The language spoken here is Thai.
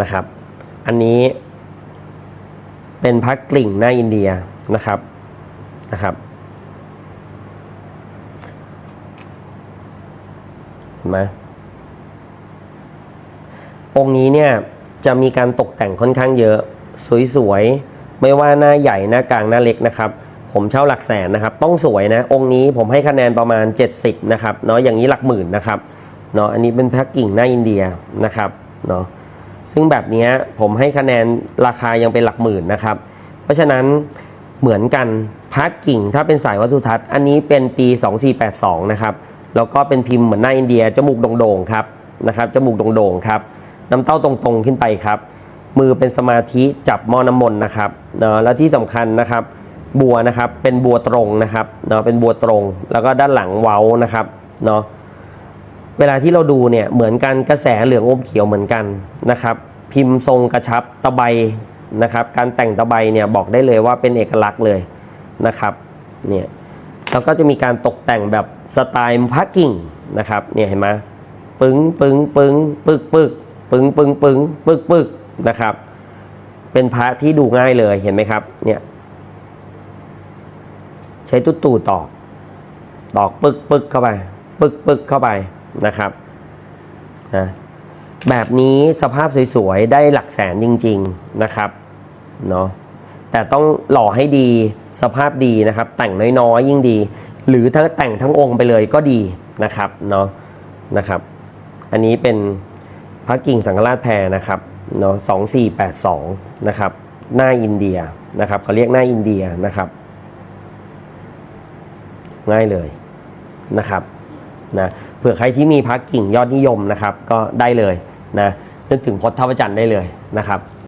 นะครับ อันนี้เป็นพระกลิ่งหน้าอินเดียนะครับนะครับเห็นไหมองค์นี้เนี่ยจะมีการตกแต่งค่อนข้างเยอะสวยๆ ไม่ว่าหน้าใหญ่หน้ากลางหน้าเล็กนะครับ ผมเช่าหลักแสนนะครับ ต้องสวยนะ องค์นี้ผมให้คะแนนประมาณ 70 นะครับเนาะอย่างนี้หลักหมื่นนะครับเนาะอันนี้เป็นแพ็กกิ่งหน้าอินเดียนะครับเนาะ ซึ่งแบบนี้ผมให้คะแนนราคายังเป็นหลักหมื่นนะครับ เพราะฉะนั้นเหมือนกันพักกิ่งถ้าเป็นสายวัตถุทัศน์อันนี้เป็นปี 2482 นะครับ แล้วก็เป็นพิมพ์เหมือนหน้าอินเดียจมูกโด่งๆครับนะครับจมูกโด่งๆครับน้ำเต้าตรงๆขึ้นไปครับมือเป็นสมาธิจับมอน้ำมนต์นะครับเนาะแล้วที่สำคัญนะครับบัวนะครับเป็นบัวตรงนะครับเนาะเป็นบัวตรง แล้วก็ด้านหลังเว้านะครับเนาะ เวลาที่เราดูเนี่ยเหมือนกันกระแสเหลืองอมเขียวเหมือนกันนะครับ พิมพ์ทรงกระชับตะไบนะครับ การแต่งตะไบเนี่ยบอกได้เลยว่าเป็นเอกลักษณ์เลยนะครับเนี่ยแล้วก็จะมีการตกแต่งแบบสไตล์พักกิ่งนะครับเนี่ยเห็นไหมปึ้งปึ้งปึ้งปึกปึกปึ้งปึ้งปึ้งปึกปึกนะครับ เป็นพระที่ดูง่ายเลยเห็นไหมครับเนี่ยใช้ตุ๊ตู่ตอกตอกปึกปึกเข้าไป ปึกปึกเข้าไป นะครับนะแบบนี้สภาพสวยๆ ได้หลักแสนจริง ๆนะครับเนาะแต่ต้องหล่อให้ดีสภาพดีนะครับ แต่งน้อยๆ ยิ่งดี หรือถ้าแต่งทั้งองค์ไปเลยก็ดีนะครับเนาะนะครับ อันนี้เป็นพระกิ่งสังฆราชแพรนะครับเนาะสองสี่แปดสองนะครับหน้าอินเดียนะครับเขาเรียกหน้าอินเดียนะครับ ง่ายเลยนะครับ นะเผื่อใครที่มีพักกิ่งยอดนิยมนะครับก็ได้เลยนะนึกถึงพจน์ท่าประจันทร์ได้เลยนะครับ